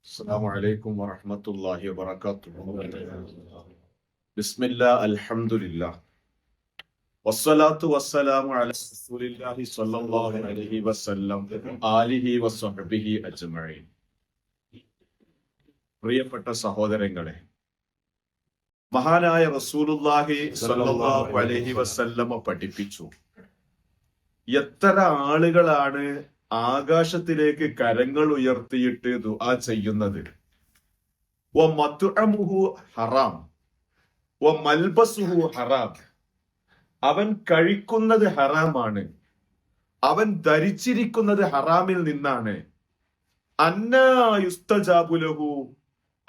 السلام عليكم ورحمة الله وبركاته بسم الله الحمد لله والصلاة والسلام على رسول الله صلى الله عليه وسلم آله وصحبه أجمعين പ്രിയപ്പെട്ട സഹോദരങ്ങളെ മഹാനായ റസൂലുള്ളാഹി സ്വല്ലല്ലാഹു അലൈഹി വസല്ലമ പഠിപ്പിച്ചു എത്ര ആളുകളാണ് ആകാശത്തിലേക്ക് കരങ്ങൾ ഉയർത്തിയിട്ട് ദുആ ചെയ്യുന്നത്. വ മത്തുഅമുഹു ഹറാം. വ മൽബസുഹു ഹറാം. അവൻ കഴിക്കുന്നത് ഹറാമാണ്. അവൻ ധരിച്ചിരിക്കുന്നത് ഹറാമിൽ നിന്നാണ്. അന്നായുസ്തജാബുലഹു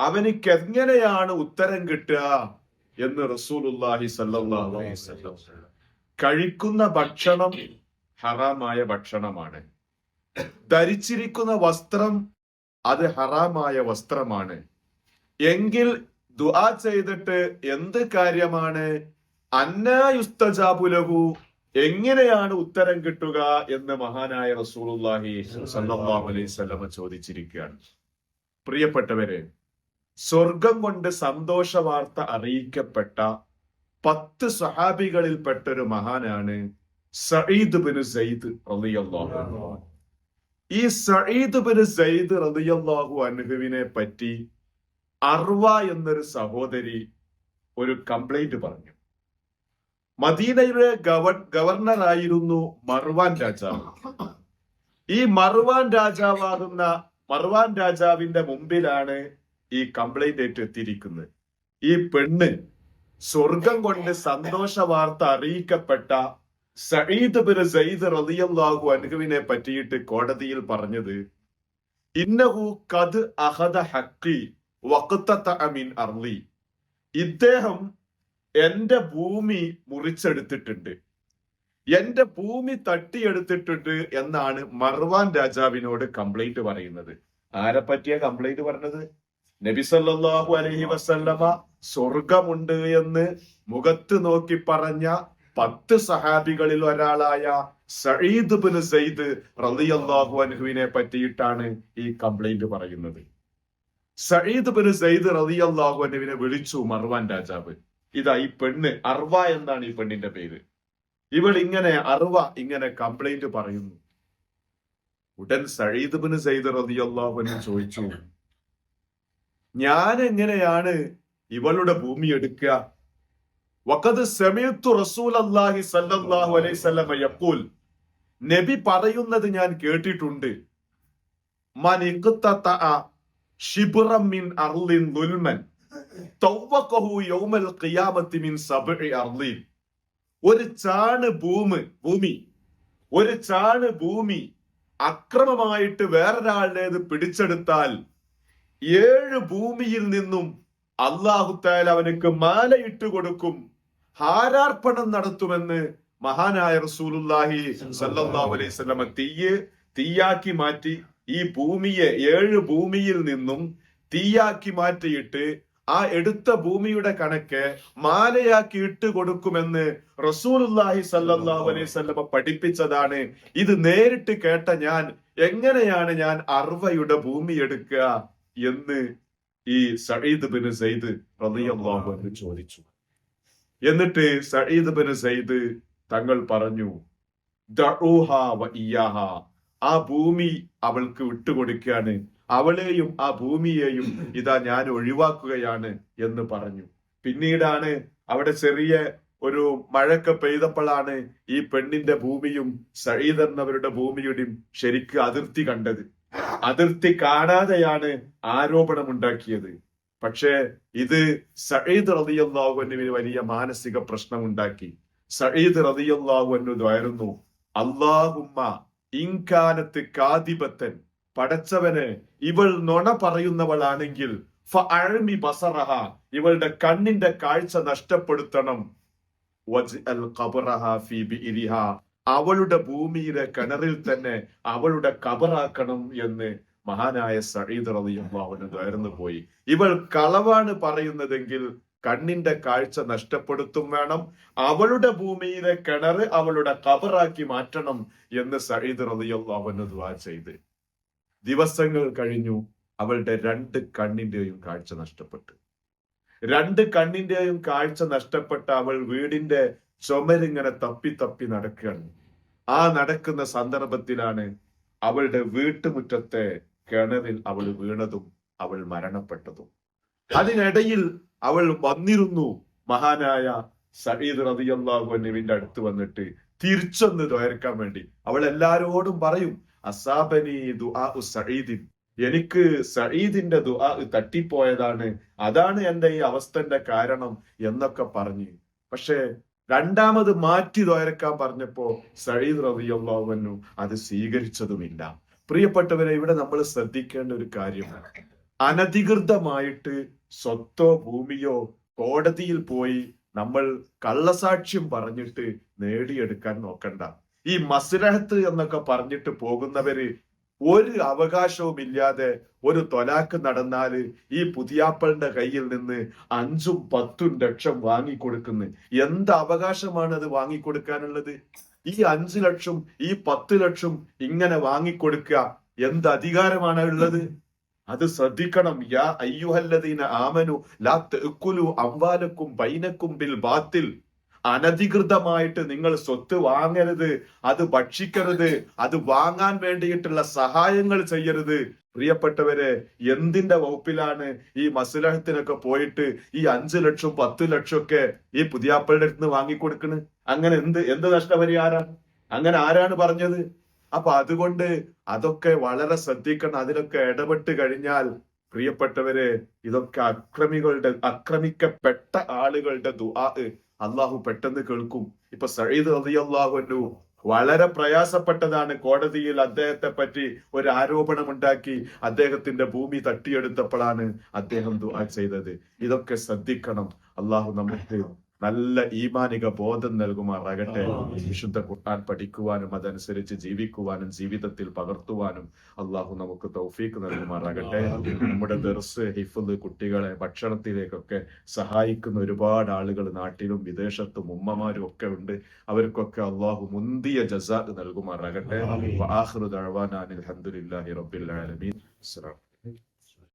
അവനിക്ക് എങ്ങനെയാണ് ഉത്തരം കിട്ടുക എന്ന് അലൈഹി വസല്ലം. കഴിക്കുന്ന ഭക്ഷണം ഹറാമായ ഭക്ഷണമാണ്. ധരിച്ചിരിക്കുന്ന വസ്ത്രം അത് ഹറാമായ വസ്ത്രമാണ്. എങ്കിൽ ദുആ ചെയ്തിട്ട് എന്ത് കാര്യമാണ്? അന്നായുസ്തജാബുലഹു എങ്ങനെയാണ് ഉത്തരം കിട്ടുക എന്ന് മഹാനായ റസൂലുള്ളാഹി സല്ലല്ലാഹു അലൈഹി വസല്ലമ ചോദിച്ചിരിക്കുകയാണ്. പ്രിയപ്പെട്ടവരെ സ്വർഗം കൊണ്ട് സന്തോഷ വാർത്ത അറിയിക്കപ്പെട്ട പത്ത് സഹാബികളിൽപ്പെട്ട ഒരു മഹാനാണ് സഈദ് ബിൻ സയ്യിദ് റളിയല്ലാഹു അൻഹു. ഈ സഈദ് ബിൻ സയ്യിദ് റളിയല്ലാഹു അൻഹുവിനെ പറ്റി അർവ എന്നൊരു സഹോദരി ഒരു കംപ്ലൈന്റ് പറഞ്ഞു. മദീനയുടെ ഗവർ ഗവർണറായിരുന്നു മർവാൻ രാജാവ്. ഈ മർവാൻ രാജാവാകുന്ന മർവാൻ രാജാവിന്റെ മുമ്പിലാണ് ഈ കംപ്ലൈന്റ് ഏറ്റെത്തിയിരിക്കുന്നത്. ഈ പെണ്ണ് സ്വർഗം കൊണ്ട് സന്തോഷ വാർത്ത അറിയിക്കപ്പെട്ട സഈദ് ബിൻ സയ്യിദ് റളിയല്ലാഹു അൻഹുവിനെ പറ്റിയിട്ട് കോടതിയിൽ പറഞ്ഞത് ഇന്നഹു കത് അഹദ ഹഖി വഖത്തത അമീൻ അർളി. ഇദ്ദേഹം എന്റെ ഭൂമി മുറിച്ചെടുത്തിട്ടുണ്ട്. എന്റെ ഭൂമി തട്ടിയെടുത്തിട്ടുണ്ട് എന്നാണ് മർവാൻ രാജാവിനോട് കംപ്ലൈന്റ് പറയുന്നത്. ആരെ പറ്റിയ കംപ്ലൈന്റ് പറഞ്ഞത്? നബി സല്ലല്ലാഹു അലൈഹി വസല്ലമ സ്വർഗമുണ്ട് എന്ന് മുഖത്ത് നോക്കി പറഞ്ഞ പത്ത് സഹാബികളിൽ ഒരാളായ സയ്യിദ് ബിൻ സയ്യിദ് റളിയല്ലാഹു അൻഹുവിനെ പറ്റിയിട്ടാണ് ഈ കംപ്ലൈന്റ് പറയുന്നത്. സയ്യിദ് ബിൻ സയ്യിദ് റളിയല്ലാഹു അൻഹുവിനെ വിളിച്ചു മർവാൻ രാജാവ്. ഇതാ ഈ പെണ്ണ് അർവ എന്നാണ് ഈ പെണ്ണിന്റെ പേര്. ഇവൾ ഇങ്ങനെ അർവ ഇങ്ങനെ കംപ്ലൈന്റ് പറയുന്നു. ഉടൻ സയ്യിദ് ബിൻ സയ്യിദ് റളിയല്ലാഹു അൻഹു ചോദിച്ചു ഞാൻ എങ്ങനെയാണ് ഇവളുടെ ഭൂമി എടുക്കുക? വഖദ് സമയത്തു റസൂൽ അള്ളാഹി അലൈഹി വസല്ലമ യഖൂൽ നബി പറയുന്നത് ഞാൻ കേട്ടിട്ടുണ്ട്. ഒരു ചാണ് ഭൂമി ഭൂമി ഒരു ചാണ് ഭൂമി അക്രമമായിട്ട് വേറൊരാളുടേത് പിടിച്ചെടുത്താൽ ഏഴ് ഭൂമിയിൽ നിന്നും അള്ളാഹുത്താൽ അവനക്ക് മാലയിട്ട് കൊടുക്കും. ഹാരാർപ്പണം നടത്തുമെന്ന് മഹാനായ റസൂലുല്ലാഹി സല്ലല്ലാഹു അലൈഹി വസല്ലമ തീയ് തീയാക്കി മാറ്റി ഈ ഭൂമിയെ ഏഴ് ഭൂമിയിൽ നിന്നും തീയാക്കി മാറ്റിയിട്ട് ആ എടുത്ത ഭൂമിയുടെ കണക്ക് മാലയാക്കി ഇട്ട് കൊടുക്കുമെന്ന് റസൂലുല്ലാഹി സല്ലല്ലാഹു അലൈഹി വസല്ലമ പഠിപ്പിച്ചതാണ്. ഇത് നേരിട്ട് കേട്ട ഞാൻ എങ്ങനെയാണ് ഞാൻ അർവയുടെ ഭൂമി എടുക്കുക എന്ന് ഈ സഈദ് ബിൻ സയ്യിദ് റളിയല്ലാഹു അൻഹു ചോദിച്ചു. എന്നിട്ട് സയ്യിദ് ബിൻ സയ്യിദ് തങ്ങൾ പറഞ്ഞു ആ ഭൂമി അവൾക്ക് വിട്ടുകൊടുക്കുകയാണ്. അവളെയും ആ ഭൂമിയെയും ഇതാ ഞാൻ ഒഴിവാക്കുകയാണ് എന്ന് പറഞ്ഞു. പിന്നീടാണ് അവിടെ ചെറിയ ഒരു മഴക്കെ പെയ്തപ്പോഴാണ് ഈ പെണ്ണിന്റെ ഭൂമിയും സഴീദ് എന്നവരുടെ ഭൂമിയുടെയും ശരിക്ക് അതിർത്തി കണ്ടത്. അതിർത്തി കാണാതെയാണ് ആരോപണം ഉണ്ടാക്കിയത് പക്ഷേ ഇത് സഹീദ് റതിയല്ലാഹുവിന് വലിയ മാനസിക പ്രശ്നം ഉണ്ടാക്കി സഈദ് റളിയല്ലാഹുവിനുമായിരുന്നു അള്ളാഹുമ്മ ഇൻകാനത്ത് കാദിബത്തൻ പടച്ചവന് ഇവൾ നുണ പറയുന്നവളാണെങ്കിൽ ഫഅഴ്മി ബസറഹ ഇവളുടെ കണ്ണിന്റെ കാഴ്ച നഷ്ടപ്പെടുത്തണം. അവളുടെ ഭൂമിയിലെ കിണറിൽ തന്നെ അവളുടെ കബറാക്കണം എന്ന് മഹാനായ സഈദ് റളിയല്ലാഹു ഉയർന്നു പോയി. ഇവൾ കളവാണ് പറയുന്നതെങ്കിൽ കണ്ണിന്റെ കാഴ്ച നഷ്ടപ്പെടുത്തും വേണം. അവളുടെ ഭൂമിയിലെ കിണർ അവളുടെ കബറാക്കി മാറ്റണം എന്ന് സഈദ് റളിയല്ലാഹു ദുആ ചെയ്ത്. ദിവസങ്ങൾ കഴിഞ്ഞു അവളുടെ രണ്ട് കണ്ണിന്റെയും കാഴ്ച നഷ്ടപ്പെട്ടു. രണ്ട് കണ്ണിന്റെയും കാഴ്ച നഷ്ടപ്പെട്ട അവൾ വീടിന്റെ ചുമരിങ്ങനെ തപ്പി തപ്പി നടക്കുകയാണ്. ആ നടക്കുന്ന സന്ദർഭത്തിലാണ് അവളുടെ വീട്ടുമുറ്റത്തെ കിണറിൽ അവൾ വീണതും അവൾ മരണപ്പെട്ടതും. അതിനിടയിൽ അവൾ വന്നിരുന്നു. മഹാനായ റളിയല്ലാഹു അൻഹുവിന്റെ അടുത്ത് വന്നിട്ട് തിരിച്ചൊന്ന് ദ്വയർക്കാൻ വേണ്ടി. അവൾ എല്ലാരോടും പറയും അസാബനി ദുആ എനിക്ക് സഈദിന്റെ ദുആ തട്ടിപ്പോയതാണ്. അതാണ് എന്റെ ഈ അവസ്ഥന്റെ കാരണം എന്നൊക്കെ പറഞ്ഞു. പക്ഷേ രണ്ടാമത് മാറ്റി ദ്വയർക്കാൻ പറഞ്ഞപ്പോ സഈദ് റളിയല്ലാഹു അൻഹു അത് സ്വീകരിച്ചതുമില്ല. പ്രിയപ്പെട്ടവരെ ഇവിടെ നമ്മൾ ശ്രദ്ധിക്കേണ്ട ഒരു കാര്യമാണ്. അനധികൃതമായിട്ട് സ്വത്തോ ഭൂമിയോ കോടതിയിൽ പോയി നമ്മൾ കള്ളസാക്ഷ്യം പറഞ്ഞിട്ട് നേടിയെടുക്കാൻ നോക്കണ്ട. ഈ മസ്രഹത്ത് എന്നൊക്കെ പറഞ്ഞിട്ട് പോകുന്നവര് ഒരു അവകാശവും ഇല്ലാതെ ഒരു തൊലാക്ക് നടന്നാൽ ഈ പുതിയാപ്പളിന്റെ കയ്യിൽ നിന്ന് അഞ്ചും പത്തും ലക്ഷം വാങ്ങിക്കൊടുക്കുന്നു. എന്ത് അവകാശമാണ് അത് വാങ്ങിക്കൊടുക്കാനുള്ളത്? ഈ അഞ്ചു ലക്ഷം ഈ പത്ത് ലക്ഷം ഇങ്ങനെ വാങ്ങിക്കൊടുക്കുക എന്ത് അധികാരമാണ് ഉള്ളത്? അത് ശ്രദ്ധിക്കണം. യാ അയ്യുഹല്ലദീന ആമനു ലാ തഅക്കുലു അംവാലക്കും ബൈനക്കും ബിൽ ബാത്തിൽ. അനധികൃതമായിട്ട് നിങ്ങൾ സ്വത്ത് വാങ്ങരുത് അത് ഭക്ഷിക്കരുത് അത് വാങ്ങാൻ വേണ്ടിയിട്ടുള്ള സഹായങ്ങൾ ചെയ്യരുത്. പ്രിയപ്പെട്ടവരെ എന്തിന്റെ വകുപ്പിലാണ് ഈ മസുലഹത്തിനൊക്കെ പോയിട്ട് ഈ അഞ്ചു ലക്ഷം പത്ത് ലക്ഷം ഒക്കെ ഈ പുതിയാപ്പളുടെ അടുത്ത് നിന്ന് വാങ്ങിക്കൊടുക്കണ്? അങ്ങനെ എന്ത് എന്ത് നഷ്ടപരിഹാരം? അങ്ങനെ ആരാണ് പറഞ്ഞത്? അപ്പൊ അതുകൊണ്ട് അതൊക്കെ വളരെ ശ്രദ്ധിക്കണം. അതിലൊക്കെ ഇടപെട്ട് കഴിഞ്ഞാൽ പ്രിയപ്പെട്ടവരെ ഇതൊക്കെ അക്രമികളുടെ അക്രമിക്കപ്പെട്ട ആളുകളുടെ ദുആ അള്ളാഹു പെട്ടെന്ന് കേൾക്കും. ഇപ്പൊ സയ്യിദ് റളിയല്ലാഹു വളരെ പ്രയാസപ്പെട്ടതാണ് കോടതിയിൽ അദ്ദേഹത്തെ പറ്റി ഒരു ആരോപണം ഉണ്ടാക്കി അദ്ദേഹത്തിന്റെ ഭൂമി തട്ടിയെടുത്തപ്പോഴാണ് അദ്ദേഹം ദുആ ചെയ്തത്. ഇതൊക്കെ ശ്രദ്ധിക്കണം. അള്ളാഹു നമുക്ക് നല്ല ഈമാനിക ബോധം നൽകുമാറാകട്ടെ. വിശുദ്ധ കുട്ടാൻ പഠിക്കുവാനും അതനുസരിച്ച് ജീവിക്കുവാനും ജീവിതത്തിൽ പകർത്തുവാനും അള്ളാഹു നമുക്ക് തൗഫീക്ക് നൽകുമാറാകട്ടെ. നമ്മുടെ ദർസ് ഹിഫുദ് കുട്ടികളെ ഭക്ഷണത്തിലേക്കൊക്കെ സഹായിക്കുന്ന ഒരുപാട് ആളുകൾ നാട്ടിലും വിദേശത്തും ഉമ്മമാരും ഒക്കെ ഉണ്ട്. അവർക്കൊക്കെ അള്ളാഹു മുന്തിയ ജസാ നൽകുമാറാകട്ടെ. അലഹദില്ലാ റബ്ബിൽ ആലമീൻ. അസ്സലാം